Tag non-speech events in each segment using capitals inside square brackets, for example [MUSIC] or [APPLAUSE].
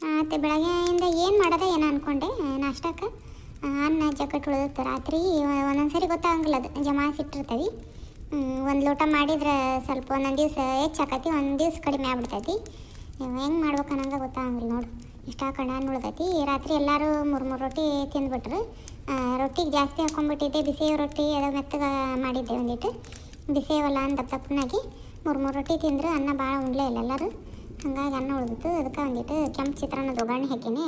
ಮತ್ತು ಬೆಳಗ್ಗೆಯಿಂದ ಏನು ಮಾಡೋದ ಏನೋ ಅಂದ್ಕೊಂಡೆ ನಾಷ್ಟಕ್ಕೆ? ಅನ್ನ ಜಕ್ಕಟ್ಟು ಉಳಿದಿತ್ತು. ರಾತ್ರಿ ಒಂದೊಂದು ಸರಿ ಗೊತ್ತಾಗಂಗಿಲ್ಲ ಅದು. ಜಮಾಸ್ ಇಟ್ಟಿರ್ತೀವಿ. ಒಂದು ಲೋಟ ಮಾಡಿದ್ರೆ ಸ್ವಲ್ಪ ಒಂದೊಂದು ದಿವಸ ಹೆಚ್ಚಾಕತಿ ಒಂದು ದಿವ್ಸ ಕಡಿಮೆ ಆಗ್ಬಿಡ್ತೈತಿ. ಹೆಂಗೆ ಮಾಡ್ಬೇಕು ಅನ್ನಂಗೆ ಗೊತ್ತಾಗಂಗಿಲ್ಲ ನೋಡು. ಇಷ್ಟ ಹಾಕೊಂಡು ಹಣ್ಣು ಉಳ್ದೈತಿ ರಾತ್ರಿ ಎಲ್ಲರೂ ಮೂರು ಮೂರು ರೊಟ್ಟಿ ತಿಂದ್ಬಿಟ್ರು. ರೊಟ್ಟಿಗೆ ಜಾಸ್ತಿ ಹಾಕೊಂಡ್ಬಿಟ್ಟಿದ್ದೆ ಬಿಸಿ ರೊಟ್ಟಿ ಅದು ಮೆತ್ತಗೆ ಮಾಡಿದ್ದೆ ಒಂದಿಟ್ಟು. ಬಿಸಿಯವಲ್ಲ ಅಂತ ದಪ್ಪ ದಪ್ಪನಾಗಿ ಮೂರು ಮೂರು ರೊಟ್ಟಿ ತಿಂದರು. ಅನ್ನ ಭಾಳ ಉಣ್ಲೇ ಇಲ್ಲ ಎಲ್ಲರೂ. ಹಂಗಾಗಿ ಅನ್ನ ಉಳಿದಿತ್ತು ಅದಕ್ಕೆ ಒಂದಿಟ್ಟು ಕೆಂಪು ಚಿತ್ರಾನ್ನದ ಒಗ್ಗರಣೆ ಹಾಕೀನಿ.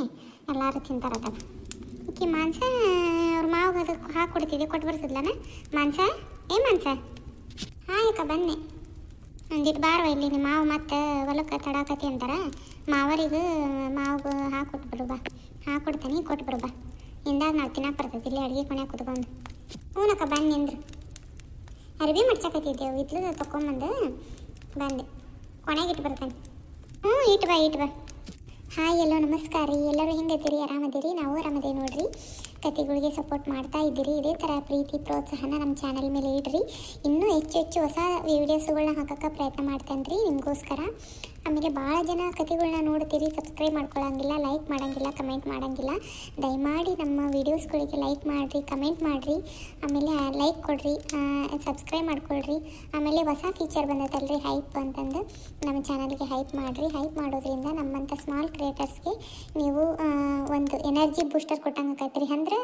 ಎಲ್ಲರೂ ತಿಂತಾರತ್ತಾಗ ಈಕಿ ಮಾಂಸ, ಅವ್ರ ಮಾವಾಗ ಅದಕ್ಕೆ ಹಾಕಿ ಕೊಡ್ತಿದ್ದೆ ಕೊಟ್ಟು ಬರ್ತಿದ್ಲನ ಮಾಂಸ? ಏ ಮಾಂಸ? ಹಾಂ ಅಕ್ಕ, ಬನ್ನಿ. ಒಂದಿಟ್ಟು ಬಾರವ ಇಲ್ಲಿ ನಿಮ್ಮ ಮಾವು ಮತ್ತೆ ಹೊಲಕ್ಕೆ ತಡಾಕತಿ ಅಂತಾರ. ಮಾವರಿಗೂ ಮಾವಿಗೆ ಕೊಟ್ಟು ಬಿಡು ಬಾ. ಹಾಕಿ ಹಾಕೊಡ್ತಾನೆ ಕೊಟ್ಟು ಬಿಡು ಬಾ. ಹಿಂದಾಗ ನಾವು ತಿನ್ನಕ್ಕೆ ಬರ್ತೈತಿ, ಇಲ್ಲಿ ಅಡುಗೆ ಕೊನೆ ಕುತ್ಕೊಂಡು. ಹ್ಞೂನಕ್ಕ ಬನ್ನಿ ಅಂದ್ರು ಅರ್ಬಿ ಮಡ್ಸಕತ್ತಿದ್ದೆವು, ಇದ್ಲದ ತಗೊಂಬಂದು ಬಂದೆ. ಕೊನೆಗೆ ಇಟ್ಟು ಬರ್ತಾನೆ. ಹ್ಞೂ ಇಟ್ಟು ಬಾ ಇಟ್ಟು ಬಾ. ಹಾಯ್, ಎಲ್ಲೋ ನಮಸ್ಕಾರ ರೀ. ಎಲ್ಲರೂ ಹೆಂಗದಿರಿ ಆರಾಮದಿರಿ? ನಾವು ಆರಾಮದೇ ನೋಡ್ರಿ. ಕತೆಗಳಿಗೆ ಸಪೋರ್ಟ್ ಮಾಡ್ತಾ ಇದ್ದೀರಿ. ಇದೇ ಥರ ಪ್ರೀತಿ, ಪ್ರೋತ್ಸಾಹನ ನಮ್ಮ ಚಾನಲ್ ಮೇಲೆ ಇಡ್ರಿ. ಇನ್ನೂ ಹೆಚ್ಚು ಹೆಚ್ಚು ಹೊಸ ವೀಡಿಯೋಸ್ಗಳನ್ನ ಹಾಕೋಕ್ಕೆ ಪ್ರಯತ್ನ ಮಾಡ್ತೇನೆ ರೀ ನಿಮಗೋಸ್ಕರ. ಆಮೇಲೆ ಭಾಳ ಜನ ಕತೆಗಳನ್ನ ನೋಡ್ತೀರಿ ಸಬ್ಸ್ಕ್ರೈಬ್ ಮಾಡ್ಕೊಳ್ಳೋಂಗಿಲ್ಲ ಲೈಕ್ ಮಾಡಂಗಿಲ್ಲ ಕಮೆಂಟ್ ಮಾಡೋಂಗಿಲ್ಲ. ದಯಮಾಡಿ ನಮ್ಮ ವೀಡಿಯೋಸ್ಗಳಿಗೆ ಲೈಕ್ ಮಾಡಿರಿ ಕಮೆಂಟ್ ಮಾಡಿರಿ. ಆಮೇಲೆ ಲೈಕ್ ಕೊಡ್ರಿ ಸಬ್ಸ್ಕ್ರೈಬ್ ಮಾಡ್ಕೊಳ್ರಿ. ಆಮೇಲೆ ಹೊಸ ಫೀಚರ್ ಬಂದೈತಲ್ರಿ ಹೈಪ್ ಅಂತಂದು. ನಮ್ಮ ಚಾನಲ್ಗೆ ಹೈಪ್ ಮಾಡಿರಿ. ಹೈಪ್ ಮಾಡೋದ್ರಿಂದ ನಮ್ಮಂಥ ಸ್ಮಾಲ್ ಕ್ರಿಯೇಟರ್ಸ್ಗೆ ನೀವು ಒಂದು ಎನರ್ಜಿ ಬೂಸ್ಟರ್ ಕೊಟ್ಟಂಗೆ ರೀ ಅಂದ್ರೆ,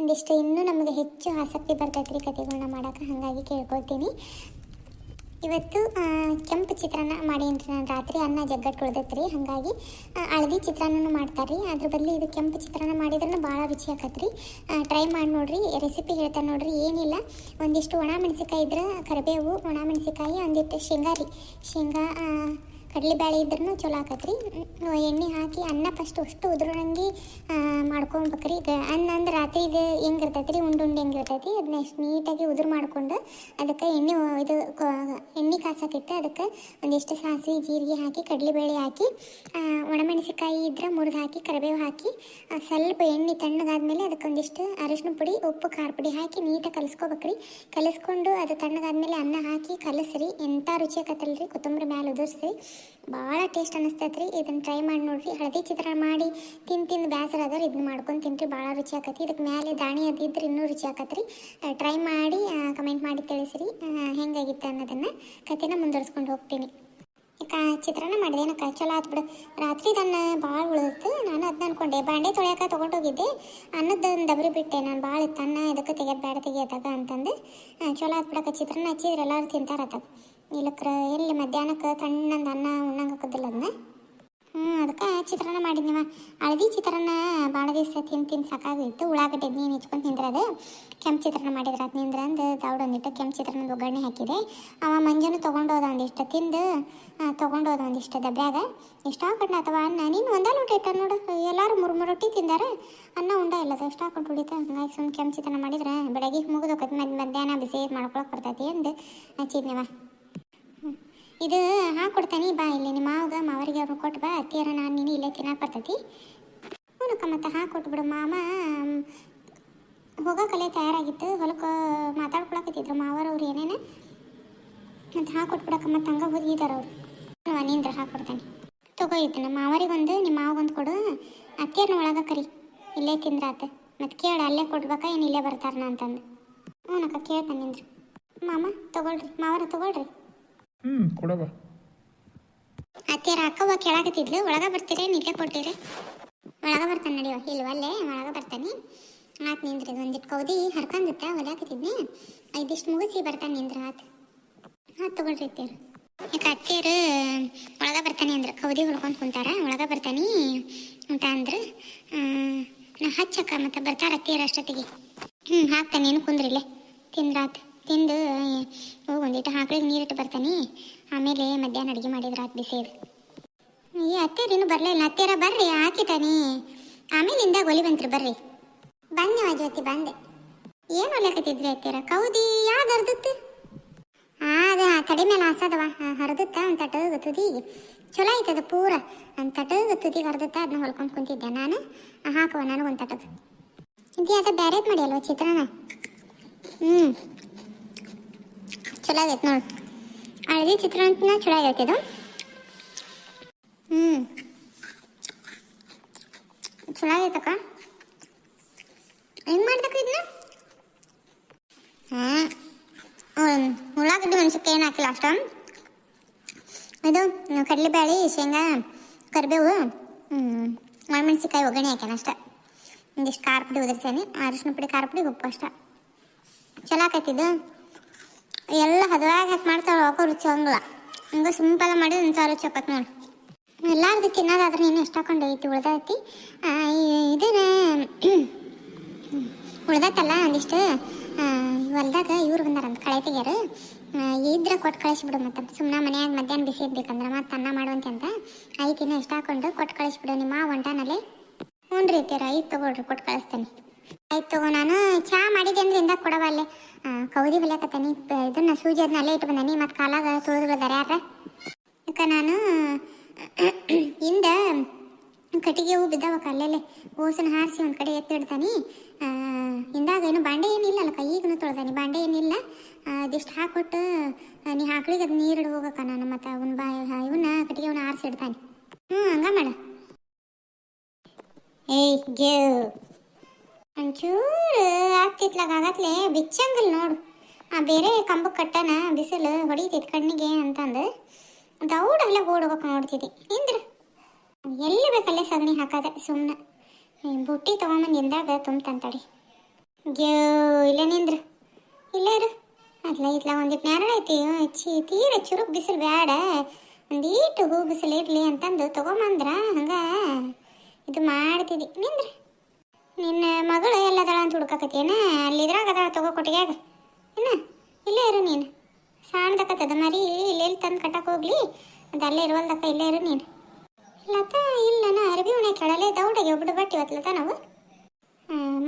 ಒಂದಿಷ್ಟು ಇನ್ನೂ ನಮಗೆ ಹೆಚ್ಚು ಆಸಕ್ತಿ ಬರ್ತೈತ್ರಿ ಕತೆಗಳನ್ನ ಮಾಡೋಕೆ ಹಾಗಾಗಿ ಕೇಳ್ಕೊಳ್ತೀನಿ. ಇವತ್ತು ಕೆಂಪು ಚಿತ್ರಾನ್ನ ಮಾಡೀನಿ ನಾನು ರಾತ್ರಿ ಅನ್ನ ಜಗ್ಗಟ್ಟು ಉಳ್ದೈತ್ರಿ ಹಾಗಾಗಿ ಆ, ಹಳದಿ ಚಿತ್ರಾನ್ನ ಮಾಡ್ತಾರೆ ರೀ ಅದ್ರ ಬದಲು ಇದು ಕೆಂಪು ಚಿತ್ರಾನ್ನ ಮಾಡಿದ್ರೂ ಭಾಳ ರುಚಿ ಆಕತ್ರಿ. ಟ್ರೈ ಮಾಡಿ ನೋಡ್ರಿ. ರೆಸಿಪಿ ಹೇಳ್ತಾರೆ ನೋಡ್ರಿ. ಏನಿಲ್ಲ. ಒಂದಿಷ್ಟು ಒಣ ಮೆಣಸಿಕಾಯಿ ಇದ್ರೆ ಕರಿಬೇವು ಒಣ ಮೆಣಸಿಕಾಯಿ ಒಂದಿಟ್ಟು ಶೇಂಗಾ ರೀ. ಶೇಂಗಾ ಕಡಲೆಬೇಳೆ ಇದ್ರೂ ಚಲೋ ಆಕತ್ರಿ. ಎಣ್ಣೆ ಹಾಕಿ ಅನ್ನ ಫಸ್ಟ್ ಅಷ್ಟು ಉದುರಂಗಿ ಮಾಡ್ಕೊಬೇಕ್ರಿ. ಈಗ ಅನ್ನ ಅಂದ್ರೆ ರಾತ್ರಿ ಇದು ಹೆಂಗೆ ಇರ್ತೈತಿ ರೀ ಉಂಡು ಉಂಡು ಹೆಂಗೆ ಇರ್ತೈತಿ ಅದನ್ನ ಎಷ್ಟು ನೀಟಾಗಿ ಉದುರು ಮಾಡ್ಕೊಂಡು ಅದಕ್ಕೆ ಎಣ್ಣೆ ಇದು ಎಣ್ಣೆ ಕಾಸಕ್ಕಿಟ್ಟು ಅದಕ್ಕೆ ಒಂದಿಷ್ಟು ಸಾಸಿವೆ, ಜೀರಿಗೆ ಹಾಕಿ ಕಡಲೆಬೇಳೆ ಹಾಕಿ ಒಣಮೆಣಸಿಕಾಯಿ ಇದ್ರೆ ಮುರಿದು ಹಾಕಿ, ಕರಿಬೇವು ಹಾಕಿ ಸ್ವಲ್ಪ ಎಣ್ಣೆ ತಣ್ಣಗಾದ್ಮೇಲೆ ಅದಕ್ಕೆ ಒಂದಿಷ್ಟು ಅರಿಶಿನ ಪುಡಿ, ಉಪ್ಪು, ಖಾರ ಪುಡಿ ಹಾಕಿ ನೀಟಾಗಿ ಕಲಿಸ್ಕೋಬೇಕ್ರಿ. ಕಲಿಸ್ಕೊಂಡು ಅದು ತಣ್ಣಗಾದ್ಮೇಲೆ ಅನ್ನ ಹಾಕಿ ಕಲಸ್ರಿ. ಎಂಥ ರುಚಿ ಆಕತ್ತಲ್ರಿ ಕೊತ್ತಂಬರಿ ಮ್ಯಾಲೆ ಉದುರ್ಸಿ. ಭಾಳ ಟೇಸ್ಟ್ ಅನ್ನಿಸ್ತೈತ್ರಿ ಇದನ್ನು ಟ್ರೈ ಮಾಡಿ ನೋಡ್ರಿ. ಹಳದಿ ಚಿತ್ರಾನ್ನ ಮಾಡಿ ತಿಂದು ತಿಂದು ಬೇಸರ ಅದಾರ ಇದನ್ನ ಮಾಡ್ಕೊಂಡು ತಿನ್ರಿ. ಭಾಳ ರುಚಿ ಆಕತಿ ಇದಕ್ಕೆ ಮೇಲೆ ದಾಣಿ ಅದಿದ್ರೆ ಇನ್ನೂ ರುಚಿ ಆಕತ್ರಿ. ಟ್ರೈ ಮಾಡಿ ಕಮೆಂಟ್ ಮಾಡಿ ತಿಳಿಸ್ರಿ. ಹೆಂಗಾಗಿತ್ತು ಅನ್ನೋದನ್ನು ಕತೆನ ಮುಂದುವರ್ಸ್ಕೊಂಡು ಹೋಗ್ತೀನಿ. ಈಗ ಚಿತ್ರಾನ್ನ ಮಾಡಿದೇನಕ್ಕ ಚಲೋ ಆತು ಬಿಡು. ರಾತ್ರಿ ಅದನ್ನ ಭಾಳ ಉಳಿದಿತ್ತು. ನಾನು ಅದನ್ನ ಅನ್ಕೊಂಡೆ. ಬಾಂಡೆ ತೊಳ್ಯಾಕ ತೊಗೊಂಡೋಗಿದ್ದೆ ಅನ್ನದ ದಬರಿ ಬಿಟ್ಟೆ. ನಾನು ಭಾಳ ಇತ್ತು ಅನ್ನ ಇದಕ್ಕೆ ತೆಗೆದು ಬೇಡ ತೆಗಿಯೋದಾಗ ಅಂತಂದು. ಚಲೋ ಆತು ಬಿಡಕ್ಕ. ಚಿತ್ರಾನ್ನ ಹಚ್ಚಿದ್ರೆ ಎಲ್ಲರೂ ತಿಂತಾರತ್ತ ಇಲ್ಲಕ್ರ ಎಲ್ಲಿ ಮಧ್ಯಾಹ್ನಕ್ಕೆ ತಣ್ಣಂದು ಅನ್ನ, ಉಣ್ಣಂಗೆ ಅದನ್ನ? ಹ್ಞೂ ಅದಕ್ಕೆ ಚಿತ್ರಾನ್ನ ಮಾಡಿದ್ನಿವ. ಹಳದಿ ಚಿತ್ರಾನ್ನ ಭಾಳ ದಿವಸ ತಿಂದು ತಿಂದು ಸಾಕಾಗಿತ್ತು ಉಳ್ಳಾಗಡ್ಡೆ ನೀನು ಹೆಚ್ಕೊಂಡು ತಿಂದ್ರೆ ಅದು ಕೆಂಪು ಚಿತ್ರಾನ್ನ ಮಾಡಿದ್ರೆ. ಅದು ನಿಂದ್ರ ಅಂದು ಒಂದಿಟ್ಟು ಕೆಂಪು ಚಿತ್ರಾನ್ನದ ಒಗ್ಗರಣೆ ಹಾಕಿದೆ. ಅವ ಮಂಜನು ತೊಗೊಂಡೋದ ಒಂದಿಷ್ಟು, ತಿಂದು ತೊಗೊಂಡೋದ ಒಂದಿಷ್ಟು ಡಬ್ರ್ಯಾಗ ಇಷ್ಟ ಹಾಕೊಂಡು ಅಥವಾ ಅನ್ನ. ನೀನು ಒಂದೇ ಲೋಟ ಇಟ್ಟ ನೋಡು. ಎಲ್ಲರೂ ಮೂರು ಮೂರು ರೊಟ್ಟಿ ತಿಂದಾರ. ಅನ್ನ ಉಂಡ ಇಲ್ಲ ಅದು ಎಷ್ಟು ಹಾಕೊಂಡು ಉಳಿತ ಹಂಗಾಗಿ ಸುಮ್ಮನೆ ಕೆಂಪು ಚಿತ್ರಾನ್ನ ಮಾಡಿದ್ರೆ ಬೆಳಗ್ಗೆ ಮುಗಿದೋಕೈತಿ ಮಧ್ಯ ಮಧ್ಯಾಹ್ನ ಬಿಸಿ ಮಾಡ್ಕೊಳಕ್ಕೆ ಬರ್ತೈತಿ ಅಂದು ಹಚ್ಚಿದ್ನಿವ. ಇದು ಹಾಕೊಡ್ತಾನೆ ಬಾ ಇಲ್ಲಿ. ನಿಮ್ಮ ಮಾವಗ ಮಾವರಿಗೆ ಅವ್ರು ಕೊಟ್ಟು ಬಾ. ಅತ್ತಿಯರ ನಾನು ನೀನು ಇಲ್ಲೇ ತಿನ್ನಕ್ಕೆ ಬರ್ತೈತಿ ಹ್ಞೂನಕ್ಕ ಮತ್ತೆ ಹಾಕೊಟ್ಬಿಡು ಮಾಮ. ಮ್, ಹೋಗೋಕಲೆ ತಯಾರಾಗಿತ್ತು. ಹೊಲಕ್ಕೆ ಮಾತಾಡ್ಕೊಳಕತ್ತಿದ್ರು ಮಾವರವ್ರು ಏನೇನು. ಮತ್ತು ಹಾಕೊಟ್ಬಿಡಕ್ಕ ಮತ್ತೆ ಹಂಗೆ ಹೋಗಿದ್ದಾರೆ ಅವರು. ನಿಂದ್ರೆ ಹಾಕೊಡ್ತಾನೆ ತಗೋ ಇದು ನಮ್ಮ ಮಾವರಿಗೊಂದು ನಿಮ್ಮ ಮಾವಗೊಂದು ಕೊಡು. ಅತ್ತಿಯರ್ನ ಒಳಗೆ ಕರಿ. ಇಲ್ಲೇ ತಿಂದ್ರಾತ. ಮತ್ತು ಕೇಳು ಅಲ್ಲೇ ಕೊಡ್ಬೇಕಾ? ಏನು ಇಲ್ಲೇ ಬರ್ತಾರನ ಅಂತಂದು. ಹ್ಞೂ ಅಕ್ಕ ಕೇಳ್ತಾನೆ ನಿಂದ್ರು. ಮಾಮ ತಗೊಳ್ರಿ. ಮಾವರ ತಗೊಳ್ರಿ. ಹ್ಞೂ ಕೊಡವ ಅತ್ತೆರ ಅಕ್ಕವ್ವ ಕೆಳಗತ್ತಿದ್ಲು ಒಳಗ ಬರ್ತೀರಿ, ನಿದ್ದೆ ಕೊಟ್ಟಿರಿ ಒಳಗ ಬರ್ತಾನೆ ನಡಿಯೋ ಇಲ್ವಲ್ಲೇ ಒಳಗೆ ಬರ್ತಾನೆ. ಆತ್ ನಿಂದ್ರಿ ಒಂದಿಟ್ಟು ಕೌದಿ ಹರ್ಕೊಂದಿತ್ತ ಹೊಲ್ಯಾಕತ್ತಿದ್ನಿ ಇದಿಷ್ಟು ಮುಗಿಸಿ ಬರ್ತಾನೆ ನಿಂದ್ರ ಆತ್. ಆತ್ ತಗೊಳ್ರಿ ಅತ್ತೆರು ಯಾಕೆ ಅತ್ತೆರು ಒಳಗ ಬರ್ತಾನೆ ಅಂದ್ರೆ, ಕೌದಿ ಹೊಲ್ಕೊಂಡು ಕುಂತಾರ, ಒಳಗೆ ಬರ್ತಾನೆ ಅಂತ ಅಂದ್ರೆ. ನಾ ಹಚ್ಚಕ್ಕ, ಮತ್ತೆ ಬರ್ತಾರ ಅತ್ತೆಯರು ಅಷ್ಟೊತ್ತಿಗೆ. ಹ್ಞೂ ಹಾಕ್ತಾನೆ ಏನು ಕುಂದ್ರಿಲ್ಲೇ ತಿಂದ್ರಾತ್ ತಿಂದು ಹೋಗಿ ಒಂದಿಟ್ಟು ಹಾಕ್ಳಿಗೆ ನೀರಿಟ್ಟು ಬರ್ತಾನೆ. ಆಮೇಲೆ ಮಧ್ಯಾಹ್ನ ಅಡುಗೆ ಮಾಡಿದ್ರೆ ಆತ್ ಬಿಸಿದು ಏ ಅತ್ತೆರು ಇನ್ನೂ ಬರಲಿಲ್ಲ ಅತ್ತೆರ ಬರ್ರಿ ಹಾಕಿತಾನೆ ಆಮೇಲಿಂದ ಒಲಿ ಬಂತ್ರಿ ಬರ್ರಿ. ಬಂದೆ ಜ್ಯೋತಿ ಬಂದೆ. ಏನು ಹೊಲ್ಯಾಕತ್ತಿದ್ರಿ ಅತ್ತೆರ ಕೌದಿ ಯಾವ್ದು ಹರ್ದತ್ತು? ಅದ ತಡಿ ಮೇಲೆ ಹಾಸದವ. ಹರಿದತ್ತ ಒಂದು ತಟಗ ತುದಿಗೆ ಚಲೋ ಐತದ ಪೂರ. ಒಂದು ತಟಗ ತುದಿಗೆ ಅದನ್ನ ಹೊಲ್ಕೊಂಡು ಕುಂತಿದ್ದೆ ನಾನು. ಆ, ಹಾಕುವ ನನಗೆ ಒಂದು ತಟಗ. ಇದು ಯಾವ್ದು ಬ್ಯಾರೇದು ಮಾಡಿ ಅಲ್ವ ಚಿತ್ರನ ಹ್ಞೂ ಚಲೋ ಆಗೈತೆ ನೋಡಿ. ಹಳದಿ ಚಿತ್ರಾನ್ನ ಚಲೋ ಆಗೈತೆ ಇದು. ಹ್ಞೂ ಚೆನ್ನಾಗೈತಕ್ಕ ಹೆಂಗ್ ಮಾಡ್ದಕ್ಕ ಇದನ್ನ ಹಾಂ ಉಳ್ಳಾಗಡ್ಡಿ ಮೆಣಸಿನ್ಕಾಯಿ ಏನು ಹಾಕಿಲ್ಲ ಅಷ್ಟ? ಇದು ಕಡಲೆಬೇಳೆ ಶೇಂಗಾ, ಕರಿಬೇವು ಒಣಮೆಣಸಿಕಾಯಿ ಒಗ್ಗರಣೆ ಹಾಕ್ಯಾನ ಅಷ್ಟೇ. ಒಂದಿಷ್ಟು ಖಾರ ಪುಡಿ ಉದುರ್ಸೇನೆ ಅರಿಶಿನ ಪುಡಿ, ಖಾರ ಪುಡಿ, ಉಪ್ಪು ಅಷ್ಟ. ಚಲೋ ಆಕೈತಿದ್ದು ಎಲ್ಲ ಹದವಾಗಿ ಹಾಕಿ ಮಾಡ್ತಾಳೆ ಅವಕ್ಕೂ ರುಚಿ ಹಂಗಿಲ್ಲ ಹಂಗೆ ಸಿಂಪಲ್ ಮಾಡಿ ಸಾವಿರ ರುಚಿ ಆಕತ್ ನೋಡಿ. ಎಲ್ಲಾರ್ದು ತಿನ್ನೋದಾದ್ರೆ ನೀನು ಇಷ್ಟ ಹಾಕೊಂಡು ಐತಿ ಉಳ್ದೈತಿ? ಇದನ್ನ [CLEARS THROAT] ಉಳ್ದತ್ತಲ್ಲ ಒಂದಿಷ್ಟು ಹೊಲ್ದಾಗ ಇವ್ರು ಬಂದಾರಂತ ಕಳೆ ತೆಗಿಯಾರು ಇದ್ರೆ ಕೊಟ್ಟು ಕಳಿಸ್ಬಿಡು ಮತ್ತೆ ಸುಮ್ಮನೆ ಮನೆಯಾಗ ಮಧ್ಯಾಹ್ನ ಬಿಸಿ ಇರ್ಬೇಕಂದ್ರೆ ಮತ್ತೆ ಅನ್ನ ಮಾಡುವಂತೆ ಅಂತ. ಐದು ಇನ್ನು ಇಷ್ಟ ಹಾಕೊಂಡು ಕೊಟ್ಟು ಕಳಿಸ್ಬಿಡು ನಿಮ್ಮ ಹೊಂಟಾನಲ್ಲಿ ಹ್ಞೂ ರೀ ತೀರ, ಐದು ತಗೊಳ್ರಿ ಕೊಟ್ಟು ಕಳಿಸ್ತೇನೆ. ಆಯ್ತು ನಾನು ಚಾ ಮಾಡಿದೆ ಅಂದ್ರೆ ಇಂದ ಕೊಡವ ಕೌದಿ ಹೊಲಿಯಕತ್ತಾನಿ ಇದನ್ನ ಸೂಜಿ ಅದನ್ನ ಅಲ್ಲೇ ಇಟ್ಟು ಬಂದಾನಿ ಮತ್ತು ಕಾಲಾಗ ತುಳಿದ್ಬಿಡ್ದಾರೆ ಯಾರ ಯಾಕ ನಾನು [CLEARS THROAT] ಹಿಂದೆ ಕಟ್ಟಿಗೆ ಹೂ ಬಿದ್ದಾವಕ್ಕ ಅಲ್ಲೆಲ್ಲೇ ಓಸನ ಹಾರಿಸಿ ಒಂದು ಕಡೆ ಎತ್ತಿಡ್ತಾನೆ ಹಿಂದಾಗ ಏನು ಬಾಂಡೆ ಏನಿಲ್ಲ ಅಲ್ಲ ಕೈಗೂ ತೊಳ್ದಾನಿ. ಬಾಂಡೆ ಏನಿಲ್ಲ ಅದಿಷ್ಟು ಹಾಕ್ಕೊಟ್ಟು ಆ, ನೀ ಹಾಕ್ಳಿಗೆ ಅದು ನೀರು ಹೋಗಕ್ಕ ನಾನು ಮತ್ತು ಅವನ ಬಾ ಇವನ್ನ ಕಟ್ಟಿಗೆ ಅವನ್ನ ಹಾರಿಸಿ ಇಡ್ತಾನೆ. ಹ್ಞೂ ಹಂಗ ಮಾಡ. ಏಯ್ ಗೇವ್. ಒಂಚೂರು ಆಗ್ತಿತ್ಲಾಗ ಆಗತ್ಲೆ ಬಿಚ್ಚಂಗಿಲ್ಲ ನೋಡು. ಆ ಬೇರೆ ಕಂಬಕ್ಕೆ ಕಟ್ಟನ ಬಿಸಿಲು ಹೊಡಿತೈತಿ ಕಣ್ಣಿಗೆ ಅಂತಂದು. ದೌಡಲ್ಲೇ ಓಡ್ಬೇಕು ನೋಡ್ತಿದ್ದೆ. ನಿಂದ್ರ ಎಲ್ಲಿ ಬೇಕಲ್ಲೇ ಸಗಣಿ ಹಾಕದೆ ಸುಮ್ಮನೆ ಬುಟ್ಟಿ ತೊಗೊಂಬಂದು ಇಂದಾಗ ತುಂಬ್ತಂತಡಿ ಗ್ಯೋ ಇಲ್ಲ ನಿಂದ್ರ. ಇಲ್ಲೇ ಇರು. ಅದ್ಲ ಇತ್ಲ ಒಂದಿಟ್ಟು ನ್ಯಾರಳ ಐತಿ. ಚಿ ತೀರ ಚುರುಕ್ ಬಿಸಿಲು ಬೇಡ ಒಂದೀಟು ಹೂ ಬಿಸಿಲು ಇರಲಿ ಅಂತಂದು ತೊಗೊಂಬಂದ್ರ ಹಂಗ ಇದು ಮಾಡ್ತಿದ್ದಿ. ನಿಂದ್ರ? ನಿನ್ನ ಮಗಳು ಎಲ್ಲದಳ ಅಂತ ಹುಡ್ಕಾಕತ್ತೇನ ಅಲ್ಲಿದ್ರಾಗ ಅದಳ ತಗೋ ಕೊಟ್ಟಿಗ್ಯಾಗ ಏನ? ಇಲ್ಲೇ ಇರು ನೀನು. ಸಾಣ್ದಕತ್ತದ ಮರಿ ಇಲ್ಲೆಲ್ಲಿ ತಂದು ಕಟ್ಟಕ್ಕೆ ಹೋಗ್ಲಿ? ಅದು ಅಲ್ಲೇ ಇರುವಲ್ದಕ್ಕ ಇಲ್ಲೇ ಇರು ನೀನು. ಲತಾ, ಇಲ್ಲ, ನಾ ಅರ್ಬಿ ಉಣೆ ಕೆಳಲೆ ದೌಡಗೆ ಒಬ್ಬಡು ಬಟ್ಟಿ ಇವತ್ತು ನಾವು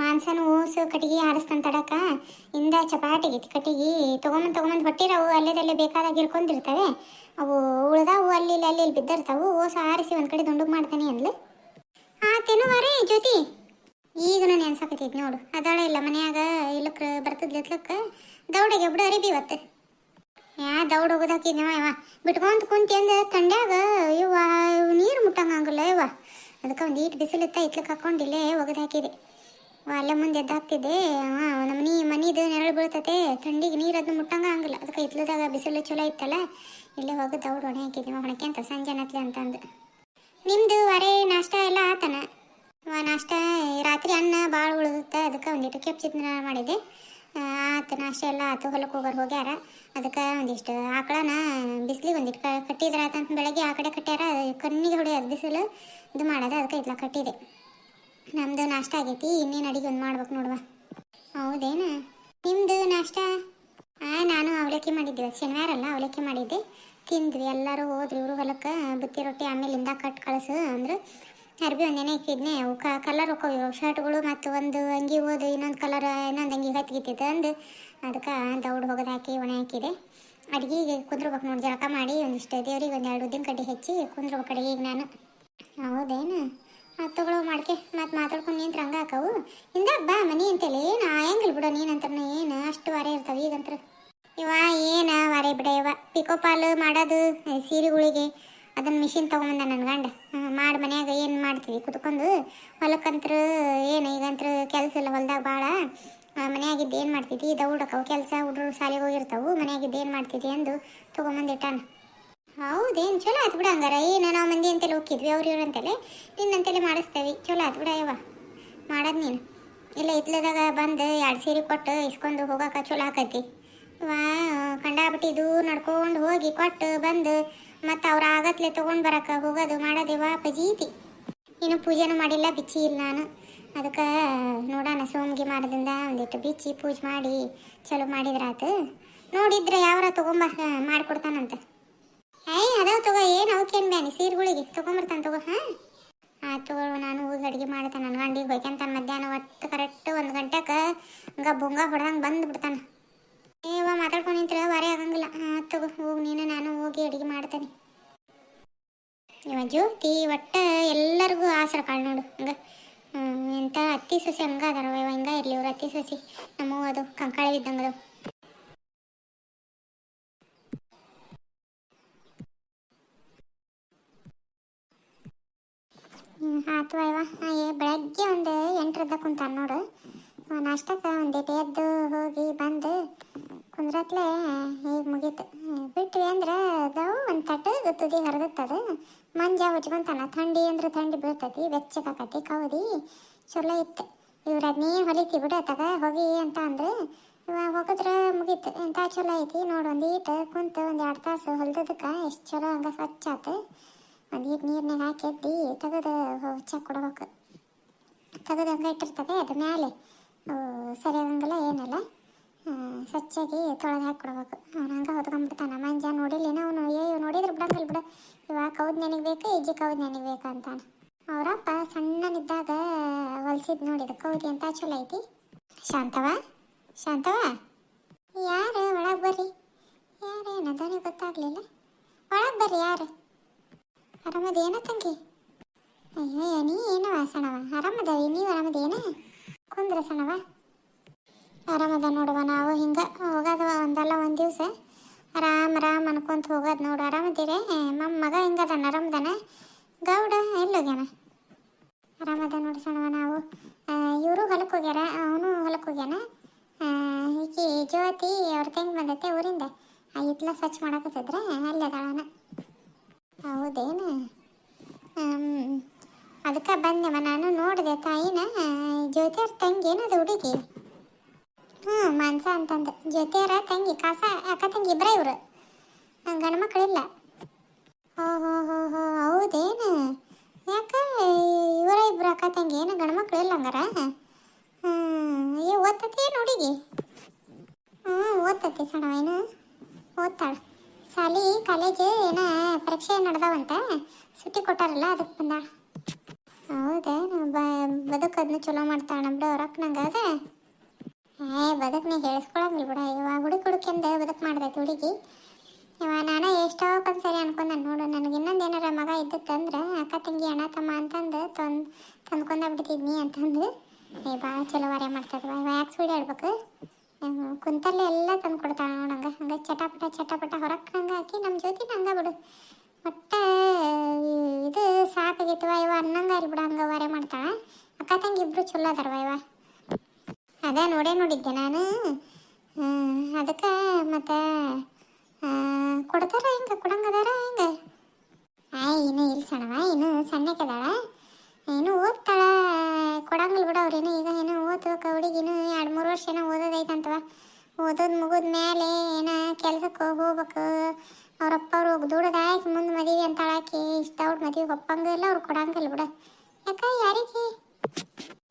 ಮಾಂಸನ ಓಸು ಕಟ್ಟಿಗೆ ಆರಿಸ್ತಾನೆ ತಡಕ. ಇಂದ ಚಪಾಟಿಗೆ ಕಟ್ಟಿಗೆ ತೊಗೊಂಬಂದು ತೊಗೊಂಬಂದು ಹೊಟ್ಟಿರವು ಅಲ್ಲೇದಲ್ಲೇ ಬೇಕಾದಾಗ ಇರ್ಕೊಂಡಿರ್ತವೆ ಅವು ಉಳ್ದಾವು, ಅಲ್ಲಿ ಇಲ್ಲಿ, ಅಲ್ಲಿ ಬಿದ್ದಿರ್ತಾವು. ಓಸು ಆರಿಸಿ ಒಂದು ಕಡೆ ದುಂಡುಗ್ ಮಾಡ್ತಾನೆ ಅಂದ್ಲು. ಆತೇನು ವರೇ ಜ್ಯೋತಿ. ಈಗ ನಾನು ಅನ್ಸಾಕತ್ತೈತಿ ನೋಡು. ಅದಾಳ ಇಲ್ಲ, ಮನ್ಯಾಗ ಇಲ್ಲಕ್ಕ ಬರ್ತದ್ಲ ಇತ್ಲಕ್ಕ, ದೌಡಗೆ ಬಿಡು ಅರಿಬಿ ಇವತ್ತು. ಯಾ, ದೌಡ್ ಹೋಗೋದಾಕಿದ್ನವ ಇವ ಬಿಟ್ಕೊಂತ ಕುಂತಿ ಅಂದ ತಂಡ್ಯಾಗ ಇವ ನೀರು ಮುಟ್ಟಂಗ ಹಂಗಲ್ಲ ಇವ ಅದಕ್ಕೆ ಒಂದು ಈಟ್ ಬಿಸಿಲಿತ್ತ ಇತ್ಲಕ್ಕೆ ಹಾಕೊಂಡಿಲ್ಲೇ ಒಗದು ಅಲ್ಲೇ ಮುಂದೆ ಎದ್ದಾಗ್ತಿದ್ದೆ. ನಮ್ಮ ನೀ, ಮನಿದು ನೆರಳು ಬೀಳ್ತತೆ ಥಂಡಿಗೆ ನೀರು ಅದನ್ನ ಮುಟ್ಟಂಗ ಹಂಗಿಲ್ಲ ಅದಕ್ಕೆ ಇತ್ಲದಾಗ ಬಿಸಿಲು ಚಲೋ ಇತ್ತಲ್ಲ, ಇಲ್ಲೇ ಹೋಗಿ ದೌಡ್ ಒಣ ಹಾಕಿದ್ವಿ ಹೊಣೆಕ್ಯಂತ ಸಂಜೆ ನತ್ಲೆ ಅಂತಂದು ನಿಮ್ಮದು ವರೆ ನಾಷ್ಟ ಎಲ್ಲ ಆತನ? ನಾಷ್ಟ, ರಾತ್ರಿ ಅನ್ನ ಭಾಳ ಉಳಿದುತ್ತೆ, ಅದಕ್ಕೆ ಒಂದಿಟ್ಟು ಕೆಪ್ಸಿದ್ನ ಮಾಡಿದ್ದೆ. ಆತ, ನಾಷ್ಟ ಎಲ್ಲ ಆತು ಹೊಲಕ್ಕೆ ಹೋಗೋರು ಹೋಗ್ಯಾರ. ಅದಕ್ಕೆ ಒಂದಿಷ್ಟು ಆಕಳನ ಬಿಸಿಲಿಗೆ ಒಂದಿಟ್ಟು ಕಟ್ಟಿದ್ರ ಆತಂತ ಬೆಳಗ್ಗೆ ಆ ಕಡೆ ಕಟ್ಟ್ಯಾರ ಕಣ್ಣಿಗೆ ಅದು ಬಿಸಿಲು ಇದು ಮಾಡೋದು, ಅದಕ್ಕೆ ಇತ್ಲ ಕಟ್ಟಿದೆ. ನಮ್ಮದು ನಾಷ್ಟ ಆಗೈತಿ, ಇನ್ನೇನು ಅಡಿಗೆ ಒಂದು ಮಾಡ್ಬೇಕು ನೋಡುವ. ಹೌದೇನು? ನಿಮ್ಮದು ನಾಷ್ಟ? ನಾನು ಅವಲಕ್ಕಿ ಮಾಡಿದ್ದೆ ಶನಿವಾರ ಅಲ್ಲ, ಅವಲಕ್ಕಿ ಮಾಡಿದ್ದೆ. ತಿಂದ್ವಿ, ಎಲ್ಲರೂ ಹೋದ್ರಿ ಇವರು ಹೊಲಕ್ಕೆ, ಬುತ್ತಿ ರೊಟ್ಟಿ ಆಮೇಲಿಂದ ಕಟ್ ಕಳಿಸು ಅಂದ್ರೆ. ಅರ್ಬಿ ಒಂದೇನೆ ಇಕ್ಕಿದ್ನೆ. ಅವು ಕಲರ್ ಹೋಕ್ಕವು ಶರ್ಟ್ಗಳು ಮತ್ತು ಒಂದು ಅಂಗಿ ಹೋದು, ಇನ್ನೊಂದು ಕಲರ್ ಇನ್ನೊಂದು ಅಂಗಿ ಹತ್ತಿಗಿತ್ತಿತ್ತು. ಅಂದು ಅದಕ್ಕೆ ದೌಡ್ ಹೋಗೋದು ಹಾಕಿ, ಒಣ ಹಾಕಿದೆ. ಅಡುಗೆಗೆ ಕುಂದ್ರಬೇಕು ನೋಡಿ, ಜಳಕ ಮಾಡಿ ಒಂದಿಷ್ಟು ದೇವ್ರಿಗೆ ಒಂದು ಎರಡು ಉದ್ದಿನ ಕಡ್ಡಿ ಹೆಚ್ಚಿ ಕುಂದ್ರಬೇಕು ಈಗ ನಾನು. ಹೌದೇನು? ಅದು ತಗೊಳ್ಳೋ ಮಾಡ್ಕೆ. ಮತ್ತು ಮಾತಾಡ್ಕೊಂಡು ನಿಂತ್ರ ಹಂಗೆ ಹಾಕವು. ಹಿಂದೆ ಬಾ ಮನೆ ಅಂತೇಳಿ. ಏನು ಆಯಂಗಿಲ್ಲ ಬಿಡು ನೀನಂತ್ರ ಏನು? ಅಷ್ಟು ವಾರ ಇರ್ತಾವೆ ಈಗಂತ್ರ. ಇವ ಏನು ವಾರೆ ಬಿಡ ಇವ. ಪಿಕೋ ಪಾಲು ಮಾಡೋದು ಸೀರೆಗಳಿಗೆ ಅದನ್ನ ಮಿಷಿನ್ ತೊಗೊಂಬಂದ ನನ್ನ ಗಂಡ ಮಾಡಿ ಮನ್ಯಾಗ ಏನು ಮಾಡ್ತೀವಿ? ಕುತ್ಕೊಂಡು ಹೊಲಕ್ಕಂತ್ರ, ಏನು ಈಗಂತ್ರ ಕೆಲಸ ಇಲ್ಲ ಹೊಲ್ದಾಗ ಭಾಳ ಮನೆಯಾಗಿದ್ದು ಏನು ಮಾಡ್ತಿದ್ದಿ? ದೌಡಕ್ಕವು ಕೆಲಸ ಹುಡುಗರು ಶಾಲೆಗೆ ಹೋಗಿರ್ತಾವು, ಮನೆಯಾಗಿದ್ದು ಏನು ಮಾಡ್ತಿದ್ದಿ ಅಂದು ತೊಗೊಂಬಂದಿಟ್ಟಾನ ಹೌದೇನು? ಚಲೋ ಆಯ್ತು ಬಿಡ ಹಂಗಾರ. ಏನು ನಾವು ಮಂದಿ ಅಂತೇಳಿ ಹೋಗಿದ್ವಿ ಅವ್ರು ಇವ್ರು ಅಂತೇಳಿ ನಿನ್ನಂತೇಳಿ ಮಾಡಿಸ್ತೇವೆ. ಚಲೋ ಆಯ್ತು ಬಿಡ ಯವ್ವ ಮಾಡೋದು ನೀನು. ಇಲ್ಲ, ಇತ್ಲದಾಗ ಬಂದು ಎರಡು ಸೀರೆ ಕೊಟ್ಟು ಇಸ್ಕೊಂಡು ಹೋಗಾಕ ಚಲೋ ಆಕತಿ. ವಾ, ಕಂಡಾಬಿಟ್ಟಿ ದೂರ ನಡ್ಕೊಂಡು ಹೋಗಿ ಕೊಟ್ಟು ಬಂದು ಮತ್ತು ಅವ್ರ ಆಗತ್ಲೆ ತೊಗೊಂಡು ಬರಕ ಹೋಗೋದು ಮಾಡೋದು ವಾ ಪಜೀತಿ ಇನ್ನು ಪೂಜೆನೂ ಮಾಡಿಲ್ಲ, ಬಿಚ್ಚಿ ಇಲ್ಲ ನಾನು. ಅದಕ್ಕೆ ನೋಡೋಣ, ಸೋಮ್ಗೆ ಮಾಡದಿಂದ ಒಂದಿಟ್ಟು ಬಿಚ್ಚಿ ಪೂಜೆ ಮಾಡಿ, ಚಲೋ ಮಾಡಿದ್ರಾತು. ನೋಡಿದ್ರೆ ಯಾವ್ರ ತಗೊಂಬ ಮಾಡಿಕೊಡ್ತಾನಂತ. ಏಯ್, ಅದಾವ ತಗೋ, ಏನು ಅವಕ್ಕೇನು ಬ್ಯಾನಿ? ಸೀರೆಗಳಿಗೆ ತೊಗೊಂಬರ್ತಾನೆ ತಗೋ, ಹಾಂ? ಆ, ತಗೋ, ನಾನು ಹೋಗಿ ಅಡುಗೆ ಮಾಡ್ತಾನೆ ನನ್ನ ಗಂಡಿಗೆ ಹೋಯ್ಕಂತಾನೆ ಮಧ್ಯಾಹ್ನ ಒಟ್ಟು ಕರೆಕ್ಟ್ ಒಂದು ಗಂಟೆಗೆ ಹಂಗ ಬೊಂಗ ಹೊಡೆದಂಗೆ ಬಂದು ಬಿಡ್ತಾನೆ ಏವ ಮಾತಾಡ್ಕೊಂಡು ನಿಂತ್ರ ವಾರೆ ಆಗಂಗಿಲ್ಲ. ತಗೋ ಹೋಗಿ ನೀನು ನಾನು ಹೋಗಿ ಅಡುಗೆ ಮಾಡ್ತೇನೆ. ಇವ ಜ್ಯೋತಿ ಒಟ್ಟ ಎಲ್ಲರಿಗೂ ಆಸರ ಕಾಳು ನೋಡು ಹಂಗ. ಎಂಥ ಅತ್ತಿ ಸೊಸಿ ಹಂಗ ಅದಾರ ಇವ ಹಿಂಗ ಇರ್ಲಿ ಇವ್ರ ಅತ್ತಿ ಸೊಸಿ. ನಮ್ಮ ಅದು ಕಂಕಾಳ ಬಿದ್ದಂಗೆ ಅದಾವ. ಹ್ಮ್, ಆತು ಅಯ್ಯವ ಬೆಳಗ್ಗೆ ಸೆಂಟ್ರದಾಗ ಕುಂತಾನ ನೋಡು. ನಾಷ್ಟಕ್ಕೆ ಕುಂದ್ರತ್ಲೆ ಈಗ ಮುಗೀತು. ಬಿಟ್ವಿ ಅಂದ್ರೆ ಅದು ಒಂದು ತಟ್ಟು ತುದಿ ಹರಿದತ್ತದು. ಮಂಜ ಉಜ್ಕೊಂತಾನ ಥಂಡಿ ಅಂದ್ರೆ ಥಂಡಿ ಬೀಳ್ತತಿ, ಬೆಚ್ಚಗಾಕತಿ, ಕೌದಿ, ಚಲೋ ಇತ್ತು. ಇವ್ರು ಅದನ್ನೇ ಹೊಲಿತಿ ಬಿಡು ತಗ ಹೋಗಿ ಅಂತ ಅಂದ್ರೆ. ಹೋಗಿದ್ರೆ ಮುಗೀತು. ಎಂಥ ಚಲೋ ಐತಿ ನೋಡು ಈಟ್ ಕುಂತು ಒಂದು ಎರಡು ತಾಸು ಹೊಲ್ದದಕ್ಕೆ ಎಷ್ಟು ಚಲೋ ಹಂಗೆ ಸ್ವಚ್ಛ ಆತು ಈಟ್ ನೀರ್ನಾಗ ಹಾಕಿದ್ದಿ ತೆಗೆದು ಹೊಚ್ಚ ಕೊಡ್ಬೇಕು. ತೆಗೆದು ಹಂಗೆ ಇಟ್ಟಿರ್ತದೆ ಅದು ಮೇಲೆ ಸರಿ ಆಗಂಗಿಲ್ಲ ಏನಲ್ಲ ಸ್ವಚ್ಛಾಗಿ ತೊಳೆದು ಹಾಕಿ ಕೊಡ್ಬೇಕು. ಅವ್ನು ಹಂಗೆ ಹೊತ್ಕೊಂಡ್ಬಿಡ್ತಾನ ಮಂಜ ನೋಡಿಲ್ಲೇನ ಅವನು, ಅಯ್ಯೋ ನೋಡಿದ್ರೆ ಬಿಡಂಗಿಲ್ಲ ಬಿಡು. ಇವಾಗ ಕೌದ್ ನನಗೆ ಬೇಕು ಇಜ್ಜಿ ಕೌದ್ ನನಗೆ ಬೇಕು ಅಂತಾನೆ. ಅವರಪ್ಪ ಸಣ್ಣನಿದ್ದಾಗ ಹೊಲ್ಸಿದ್ ನೋಡಿದ ಕೌದಿ ಅಂತ ಚಲೋ ಐತಿ. ಶಾಂತವ? ಶಾಂತವ? ಯಾರು? ಒಳಗೆ ಬರ್ರಿ. ಯಾರು? ಏನದನೇ ಗೊತ್ತಾಗ್ಲಿಲ್ಲ. ಒಳಗೆ ಬರ್ರಿ ಯಾರು? ಆರಾಮದೇನ ತಂಗಿ? ಅಯ್ಯೋ ನೀ ಏನವ ಸಣವ ಆರಾಮದವಿ? ನೀವು ಆರಾಮದೇನ? ಕುಂದ್ರ ಸಣ್ಣವ ಆರಾಮದ ನೋಡುವ ನಾವು. ಹಿಂಗೆ ಹೋಗೋದು ಒಂದಲ್ಲ ಒಂದು ದಿವಸ. ಆರಾಮ್ ಆರಾಮ್ ಅನ್ಕೊಂತ ಹೋಗೋದು ನೋಡು. ಆರಾಮದಿರಿ? ನಮ್ಮ ಮಗ ಹಿಂಗದಾನ? ಆರಾಮದಾನ? ಗೌಡ ಎಲ್ಲೋಗ್ಯಾನ ಆರಾಮದ ನೋಡಿ ಸಣ್ಣವ ನಾವು. ಇವರು ಹೊಲಕ್ಕೆ ಹೋಗ್ಯಾರ? ಅವನು ಹೊಲಕ್ಕೆ ಹೋಗ್ಯಾನ? ಈಕಿ ಜ್ಯೋತಿ ಅವ್ರ ತಂಗಿ ಬಂದೈತೆ ಊರಿಂದ. ಇತ್ಲ ಸ್ವಚ್ಛ ಮಾಡಕತ್ತಿದ್ರೆ ಅಲ್ಲದಾಳನ ಹೌದೇನು? ಅದಕ್ಕೆ ಬಂದೆವ ನಾನು ನೋಡಿದೆ ತಾಯಿನ. ಜ್ಯೋತಿ ಅವ್ರ ತಂಗಿ ಏನದು ಹುಡುಗಿ? ಜೊತೆ ಅಂತಂದು. ಜ್ಯೋತಿಯರ ತಂಗಿ, ಕಾಸ ಅಕ್ಕ ತಂಗಿ ಇಬ್ಬರೇ ಇವರು. ಗಂಡು ಮಕ್ಕಳಿಲ್ಲ ಹೋ ಹೋ ಹೋ, ಹೌದೇನು? ಯಾಕ ಇವರ ಇಬ್ಬರು ಅಕ್ಕ ತಂಗಿ? ಏನು ಗಂಡು ಮಕ್ಕಳು ಇಲ್ಲ ಹಂಗಾರ? ಏ, ಓದ್ತತಿ ಏನು ಹ್ಞೂ ಓದ್ತತಿ ಸಣ್ಣ ಏನು? ಓದ್ತಾಳೆ. ಸಾಲಿ ಕಾಲೇಜ್ ಏನ ಪರೀಕ್ಷೆ ನಡೆದವಂತ. ಸುಟ್ಟಿ ಕೊಟ್ಟಾರಲ್ಲ ಅದಕ್ಕೆ ಬಂದಾಳ. ಹೌದಾ ಬ, ಬದುಕದ್ನ ಚಲೋ ಮಾಡ್ತಾಳ ನಮ್ದು ರೊಕ್ಕ ನಂಗೆ ಅದ ಏ, ಬದುಕ್ನ ಹೇಳಿಸ್ಕೊಳಂಗಿಲ್ಲ ಬಿಡ. ಇವಾಗ ಹುಡುಕ್ ಹುಡುಕಿಂದ ಬದುಕು ಮಾಡ್ಬೇಕು ಹುಡುಗಿ. ಇವ ನಾನು ಎಷ್ಟೋ ಸರಿ ಅನ್ಕೊಂಡ ನೋಡು, ನನಗೆ ಇನ್ನೊಂದು ಏನಾರ ಮಗ ಇದ್ದಂದ್ರೆ ಅಕ್ಕ ತಂಗಿ, ಅಣ್ಣ, ತಮ್ಮ ಅಂತಂದು ತಂದು, ತಂದ್ಕೊಂಡ ಬಿಡ್ತಿದ್ನಿ ಅಂತಂದು. ಏ ಭಾಳ ಚಲೋ ವಾರ ಮಾಡ್ತದವ ಇವ ಯಾಕೆ ಸುಳ್ಳು ಹೇಳ್ಬೇಕು? ಕುಂತಲ್ಲೇ ಎಲ್ಲ ತಂದು ಕೊಡ್ತಾಳ ನೋಡಂಗ ಹಂಗೆ. ಚಟಪಟ ಚಟಪಟ ಹೊರಕ್ಕೆ ಹಂಗೆ ಹಾಕಿ ನಮ್ಮ ಜೊತೆ ಹಂಗೆ ಬಿಡು. ಒಟ್ಟ ಇದು ಸಾಕಾಗಿತ್ತು ಇವ ಅನ್ನಂಗ ಅಲ್ಲಿ ಬಿಡ, ಹಂಗೆ ವಾರೆ ಮಾಡ್ತಾಳ. ಅಕ್ಕ ತಂಗಿ ಇಬ್ರು ಚಲೋ ಅದಾರವ ಇವ. ಅದೇ ನೋಡೇ ನೋಡಿದ್ದೆ ನಾನು ಅದಕ್ಕೆ ಮತ್ತು ಕೊಡ್ತಾರ ಹಿಂಗೆ ಕೊಡಂಗದಾರ ಹಿಂಗೆ ಆಯ್ ಇನ್ನು ಇಲ್ಲ ಸಣ್ಣವ ಇನ್ನು ಸಣ್ಣಕ್ಕದಾಳ ಇನ್ನು ಓದ್ತಾಳ ಕೊಡಂಗಿಲ್ಲ ಬಿಡು ಅವ್ರೇನು ಈಗ ಏನೋ ಓದ್ಬೇಕು ಹುಡುಗಿನು ಎರಡು ಮೂರು ವರ್ಷ ಏನೋ ಓದೋದೈತಂತವ ಓದೋದು ಮುಗಿದ ಮೇಲೆ ಏನೋ ಕೆಲ್ಸಕ್ಕೆ ಹೋಗ್ಬೇಕು ಅವ್ರಪ್ಪ ಅವ್ರು ದುಡ್ದಾಕಿ ಮುಂದೆ ಮದುವೆ ಅಂತಾಳಾಕಿ ಇಷ್ಟ ಅವ್ರ ಮದುವೆ ಒಪ್ಪಂಗಿಲ್ಲ ಅವ್ರು ಕೊಡಂಗಿಲ್ಲ ಬಿಡು ಯಾಕ ಯಾರಿಗೆ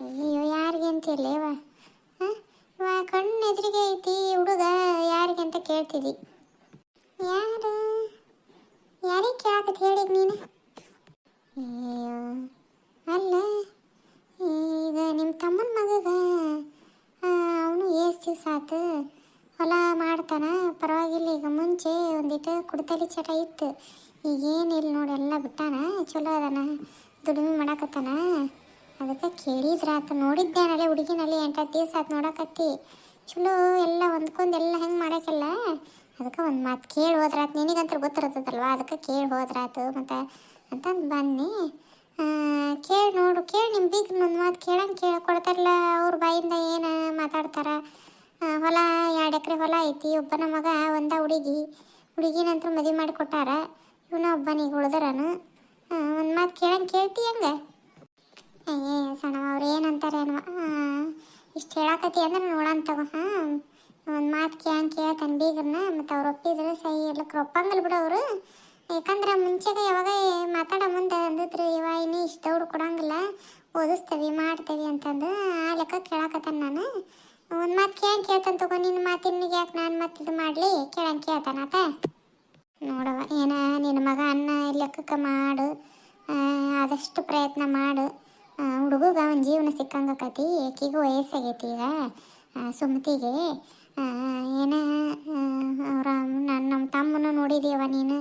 ಅಯ್ಯೋ ಯಾರಿಗೆ ಅಂತಿರ್ಲೇವ ವಾ ಕಣ್ಣು ಎದುರಿಗೆ ಐತಿ ಹುಡುಗ ಯಾರಿಗೆ ಯಾರು? ಯಾರಿಗೆ ಕೇಳಾಕತ್ ಹೇಳಿದ್ ನೀನು? ಅಲ್ಲ, ಈಗ ನಿಮ್ಮ ತಮ್ಮನ ಮಗಗ ಅವನು ಎಷ್ಟು ದಿವಸ ಆತು ಹೊಲ ಮಾಡ್ತಾನ, ಪರವಾಗಿಲ್ಲ, ಈಗ ಮುಂಚೆ ಒಂದಿಟ್ಟು ಕುಡ್ತಲಿ ಚಟ ಇತ್ತು. ಈಗೇನಿಲ್ಲ ನೋಡಿ, ಎಲ್ಲ ಬಿಟ್ಟಾನ, ಚಲೋ ಅದಾನ, ದುಡಿಮೆ ಮಾಡಾಕತ್ತಾನ. ಅದಕ್ಕೆ ಕೇಳಿದ್ರಾತ ನೋಡಿದ್ದೆ ನೋಡಿದ್ದೇನಲ್ಲೇ ಹುಡುಗಿನಲ್ಲಿ ಎಂಟತ್ತು ದಿವಸ ಆತು ನೋಡಕತ್ತಿ. ಚಲೋ, ಎಲ್ಲ ಹೊಂದ್ಕೊಂಡು ಎಲ್ಲ ಹೆಂಗೆ ಮಾಡೋಕ್ಕೆಲ್ಲ? ಅದಕ್ಕೆ ಒಂದು ಮಾತು ಕೇಳಿ ಹೋದ್ರಾತು. ನಿನಗಂತೂ ಗೊತ್ತಿರ್ತದಲ್ವ ಅದಕ್ಕೆ ಕೇಳಿ ಹೋದ್ರಾತು. ಮತ್ತು ಅಂತಂದು ಬನ್ನಿ. ಕೇಳಿ ನೋಡು. ಕೇಳಿ ನಿಮ್ಮ ಬೀಗ್ ಒಂದು ಮಾತು ಕೇಳಂಗೆ ಕೇಳಿ ಕೊಡ್ತಾರಲ್ಲ, ಅವ್ರ ಬಾಯಿಂದ ಏನು ಮಾತಾಡ್ತಾರ? ಹೊಲ, ಎರಡು ಎಕರೆ ಹೊಲ ಐತಿ. ಒಬ್ಬನ ಮಗ ಒಂದ ಹುಡುಗಿ. ಹುಡುಗಿನಂತೂ ಮದುವೆ ಮಾಡಿ ಕೊಟ್ಟಾರ. ಇವನ ಒಬ್ಬನಿಗೆ ಉಳ್ದರನು. ಒಂದು ಮಾತು ಕೇಳಂಗೆ ಕೇಳ್ತಿ ಹಂಗೆ? ಏ ಸಣ್ಣ ಅವ್ರು ಏನಂತಾರೇನೋ ಇಷ್ಟು ಹೇಳಕತ್ತಿ ಅಂದ್ರೆ ನೋಡಂತವ ಹಾಂ, ಒಂದು ಮಾತು ಕೇಳಂಗೆ ಕೇಳ್ತಾನೆ ಬೀಗ್ರನ್ನ ಮತ್ತು ಅವ್ರು ಒಪ್ಪಿದ್ರೆ ಸೈ ಇರ್ಲಕ್ಕೆ ಒಪ್ಪಂಗಿಲ್ಲ ಬಿಡು ಅವರು. ಯಾಕಂದ್ರೆ ಮುಂಚೆಗೆ ಯಾವಾಗ ಮಾತಾಡೋ ಮುಂದೆ ಅಂದಿದ್ರು ಇವ ಇನ್ನೂ ಇಷ್ಟು ದೌಡು ಕೊಡಂಗಿಲ್ಲ, ಓದಿಸ್ತೇವೆ, ಮಾಡ್ತೇವೆ ಅಂತಂದು ಆ ಲೆಕ್ಕ ಕೇಳಕತ್ತಾನ ನಾನು. ಒಂದು ಮಾತು ಕೇಳಂಗೆ ಕೇಳ್ತಾನೆ ತಗೋ ನಿನ್ನ ಮಾತು ಮಾತಿನಿಗೆ ಯಾಕೆ ನಾನು ಮತ್ತೆ ಇದು ಮಾಡಲಿ? ಕೇಳಂಗೆ ಕೇಳ್ತಾನಾತ ನೋಡವ, ಏನ ನಿನ್ನ ಮಗ ಅನ್ನ ಲೆಕ್ಕಕ್ಕೆ ಮಾಡು ಆದಷ್ಟು ಪ್ರಯತ್ನ ಮಾಡು. ಹುಡುಗಗ ಒಂದು ಜೀವನ ಸಿಕ್ಕಂಗಕತಿ ಆಕಿಗೂ ವಯಸ್ಸಾಗೈತಿ ಈಗ. ಸುಮತಿಗೆ ಏನ ಅವ್ರ ನನ್ನ ನಮ್ಮ ತಮ್ಮನ ನೋಡಿದೀವ ನೀನು.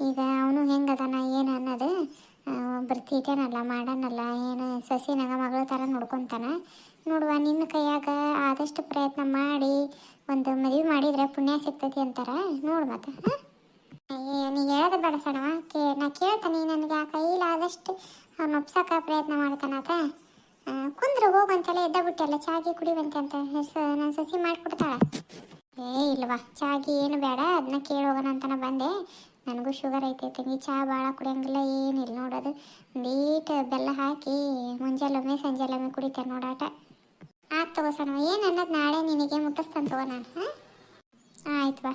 ಈಗ ಅವನು ಹೆಂಗದಾನ ಏನು ಅನ್ನೋದು ಆ, ಮಾಡೋಣಲ್ಲ ಮಾಡನಲ್ಲ ಏನು ಸೊಸಿನಾಗ ಮಗಳ ಥರ ನೋಡ್ಕೊತಾನ. ನೋಡುವ ನಿನ್ನ ಕೈಯಾಗ ಆದಷ್ಟು ಪ್ರಯತ್ನ ಮಾಡಿ ಒಂದು ಮದುವೆ ಮಾಡಿದರೆ ಪುಣ್ಯ ಸಿಗ್ತೈತಿ ಅಂತಾರೆ. ನೋಡು ಮತ್ತೆ ನೀ ಹೇಳೋದು ಬೇಡ ಕೇ ನಾ ಕೇಳ್ತಾನೆ, ನನಗೆ ಆ ಕೈಲಾದಷ್ಟು ಅವ್ನು ಒಪ್ಸಕ್ಕೆ ಪ್ರಯತ್ನ ಮಾಡ್ತಾನಾತ ಕುಂದ್ರೆ ಹೋಗಂತೆಲ್ಲ ಎದ್ದ ಬಿಟ್ಟಲ್ಲ ಚಾಗಿ ಕುಡಿವಂತೆ ಅಂತ ನನ್ನ ಸಸಿ ಮಾಡಿಕೊಡ್ತಾಳೆ. ಏ, ಇಲ್ವಾ ಚಾಗಿ ಏನು ಬೇಡ ಅದನ್ನ ಕೇಳೋಗೋಣ ಅಂತ ಬಂದೆ. ನನಗೂ ಶುಗರ್ ಐತೆ ನೀ ಚಹಾ ಭಾಳ ಕುಡಿಯಂಗಿಲ್ಲ, ಏನಿಲ್ಲ ನೋಡೋದು. ನೀಟ್ ಬೆಲ್ಲ ಹಾಕಿ ಮುಂಜಾಲೊಮ್ಮೆ ಸಂಜೆಲೊಮ್ಮೆ ಕುಡಿತಾರೆ ನೋಡಾಟ. ಆಯ್ತು ತಗೋ ಸಣ್ಣ ಏನು ಅನ್ನೋದು ನಾಳೆ ನಿನಗೆ ಮುಟ್ಟಿಸ್ತಾನೆ ತಗೋ ನಾನು, ಹಾಂ? ಆಯ್ತು ಬಾ.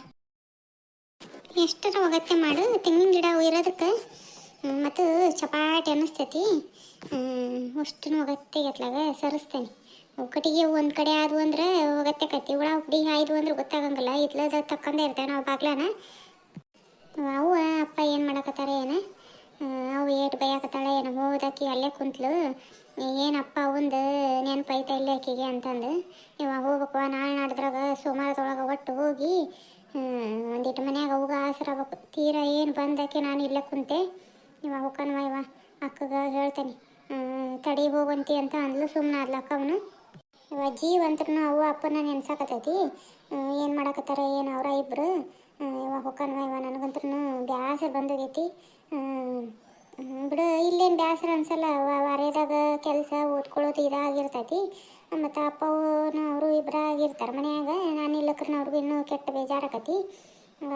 ಎಷ್ಟರ ಅಗತ್ಯ ಮಾಡು, ತೆಂಗಿನ ಗಿಡ ಇರೋದಕ್ಕೆ ಮತ್ತು ಚಪಾಟಿ ಅನ್ನಿಸ್ತೈತಿ. ಅಷ್ಟು ಅಗತ್ಯ ಗತ್ಲಾಗ ಸರಿಸ್ತೇನೆ. ಒಕ್ಕಟಿಗೆ ಒಂದು ಕಡೆ ಆದವು ಅಂದ್ರೆ ಒಗತ್ತೆ ಕತ್ತಿ ಹುಳ ಹುಡಿ ಆಯ್ದು ಅಂದ್ರೆ ಗೊತ್ತಾಗಂಗಿಲ್ಲ. ಇತ್ಲದ ತಕ್ಕಂದೇ ಇರ್ತಾನೆ ನಾವು ಬಾಗ್ಲಾನ. ಅವು ಅಪ್ಪ ಏನು ಮಾಡಕತ್ತಾರೆ ಏನ? ಅವು ಏಟು ಬೈಯಾಕತ್ತಾಳೆ ಏನೋ? ಹೋದಾಕಿ ಅಲ್ಲೇ ಕುಂತ್ಲು. ಏನಪ್ಪ ಒಂದು ನೆನಪೈತ ಇಲ್ಲೇ ಆಕಿಗೆ ಅಂತಂದು. ಇವಾಗ ಹೋಗಪ್ಪ ನಾಳೆ ನಾಡಿದ್ರಾಗ ಸೋಮವಾರದೊಳಗೆ ಒಟ್ಟು ಹೋಗಿ ಒಂದಿಟ್ಟು ಮನ್ಯಾಗ ಅವಾಗ ಆಸರ ಆಗ್ಬೇಕು. ತೀರಾ ಏನು ಬಂದಕ್ಕೆ ನಾನು ಇಲ್ಲೇ ಕುಂತೆ? ಇವಾಗ ಹೋಗಣ ಇವ. ಅಕ್ಕಗ ಹೇಳ್ತೇನೆ. ತಡಿ ಹೋಗಂತಿ ಅಂತ ಅಂದ್ಲು. ಸುಮ್ಮನೆ ಆದ್ಲಕ್ಕ ಅಕ್ಕವನು ಇವಾಗ ಅಂತೂ ಅವ್ವ ಅಪ್ಪನ ನೆನ್ಸಾಕತೈತಿ. ಏನು ಮಾಡಕತ್ತಾರ ಏನು ಅವರ ಇಬ್ರು? ಆ, ಇವಾಗ ಹೋಗಣ ಇವ ನನಗಂತೂ ಬ್ಯಾಸರ ಬಂದೋಗೈತಿ ಬಿಡು ಇಲ್ಲೇನು ಬ್ಯಾಸರ ಅನ್ಸಲ್ಲ. ವಾರ್ಯದಾಗ ಕೆಲಸ ಓದ್ಕೊಳ್ಳೋದು ಇದಾಗಿರ್ತೈತಿ. ಮತ್ತು ಅಪ್ಪವನು ಅವರು ಇಬ್ಬರ ಆಗಿರ್ತಾರೆ. ಮನ್ಯಾಗ ನಾನು ಇಲ್ಲಕ್ರನ್ನ ಅವ್ರಿಗೂ ಇನ್ನೂ ಕೆಟ್ಟ ಬೇಜಾರಾಕತಿ.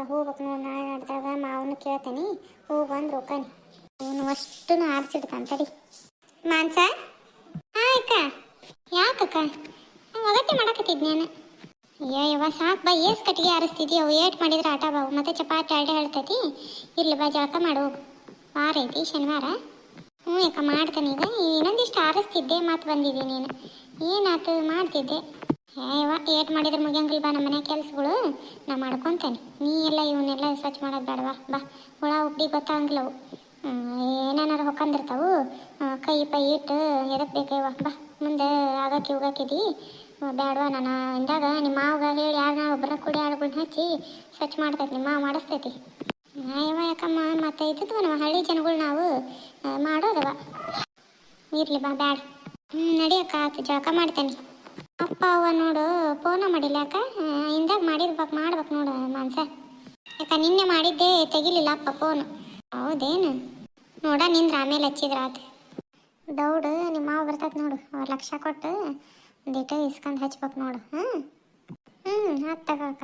ಹೋಗ್ಬೇಕು ನೋಡಿ ನಾಳೆ ನಡೆದಾಗ ಮಾವನ ಕೇಳ್ತೇನೆ. ಹೋಗು ಅಂದ್ರೆ ಹೋಗ್ತಾನೆ ಅವನು ಅಷ್ಟನ್ನು ಆಡಿಸಿಡ್ತಾನೆ ತಡಿ. ಮಾನ್ಸ? ಹಾಂ ಅಕ್ಕ. ಯಾಕಕ್ಕ? ಅಗತ್ಯ ಮಾಡಕತ್ತಿದ್ ನಾನು? ಅಯ್ಯೋ ಯವ್ವ ಸಾಕು ಬಾ. ಏಸ್ ಕಟ್ಟಿಗೆ ಆರಿಸ್ತಿದ್ಯೋ? ಏಟ್ ಮಾಡಿದ್ರೆ ಆಟ ಬಾವು. ಮತ್ತೆ ಚಪಾತಿ ಅಡ್ಡೆ ಹೇಳ್ತೈತಿ. ಇರ್ಲಿ ಬಾ, ಜಳಕ ಮಾಡು. ವಾರ ಐತಿ, ಶನಿವಾರ. ಹ್ಞೂ ಯಾಕ ಮಾಡ್ತಾನೆ ಈಗ. ಇನ್ನೊಂದಿಷ್ಟು ಆರಿಸ್ತಿದ್ದೆ, ಮಾತು ಬಂದಿದ್ದೀನಿ ನೀನು. ಏನಾತು ಮಾಡ್ತಿದ್ದೆ? ಏಟ್ ಮಾಡಿದ್ರೆ ಮುಗಿಯಂಗಿಲ್ಲ ಬಾ ನಮ್ಮ ಮನೆ ಕೆಲಸಗಳು? ನಾ ಮಾಡ್ಕೊತೇನೆ. ನೀ ಎಲ್ಲ ಇವನ್ನೆಲ್ಲ ಸ್ವಚ್ಛ ಮಾಡೋದು ಬೇಡವಾ? ಬಾ, ಹುಳ ಉಪ್ಪಿ ಗೊತ್ತಾಗಂಗಿಲ್ಲವು ಏನಾರು ಹೊಕ್ಕಂದಿರ್ತಾವು? ಕೈ, ಪೈ ಇಟ್ಟು ಎದಕ್ಕೆ ಬೇಕೇವ ಬಾ, ಮುಂದೆ ಆಗಕ್ಕೆ ಹೋಗಕ್ಕಿದಿ ಬೇಡವಾ ನಾನು? ಇಂದಾಗ ನಿಮ್ಮ ಮಾವಗ ಹೇಳಿ ಯಾರನ್ನ ಒಬ್ಬರ ಕುಡಿ ಆಳುಗಳ್ನ ಹಚ್ಚಿ ಸ್ವಚ್ಛ ಮಾಡ್ತೈತಿ ನಿಮ್ಮ ಮಾವ ಮಾಡಿಸ್ತೈತಿ. ಅಯ್ಯವ ಯಾಕಮ್ಮ, ಮತ್ತೆ ಇದ್ದದ್ವ ನಮ್ಮ ಹಳ್ಳಿ ಜನಗಳು ನಾವು. ಮಾಡೋದವ. ಇರಲಿ ಬಾ, ಬ್ಯಾಡ. ಹ್ಞೂ ನಡಿಯಕ್ಕ ಆತು ಜಳಕ ಮಾಡ್ತೇನೆ ಅಪ್ಪ, ಅವ್ವ ನೋಡು ಫೋನ ಮಾಡಿಲ್ಲ ಅಕ್ಕ. ಹಿಂದಾಗ ಮಾಡಿರ್ಬೇಕು, ಮಾಡ್ಬೇಕು ನೋಡು ಮಾನ್ಸ ಯಾಕ, ನಿನ್ನೆ ಮಾಡಿದ್ದೆ ತೆಗಿಲಿಲ್ಲ ಅಪ್ಪ ಫೋನು ಹೌದೇನು? ನೋಡ, ನಿಂದ್ರ ಆಮೇಲೆ ಹಚ್ಚಿದ್ರ ಆತ. ದೌಡು ನಿಮ್ಮ ಮಾವ ಬರ್ತೈತೆ ನೋಡು, ಅವ್ರ ಲಕ್ಷ ಕೊಟ್ಟು ಒಂದಿಟ್ಟು ಇಸ್ಕೊಂಡು ಹಚ್ಬೇಕು ನೋಡು. ಹಾಂ ಹ್ಞೂ ಅಕ್ಕ.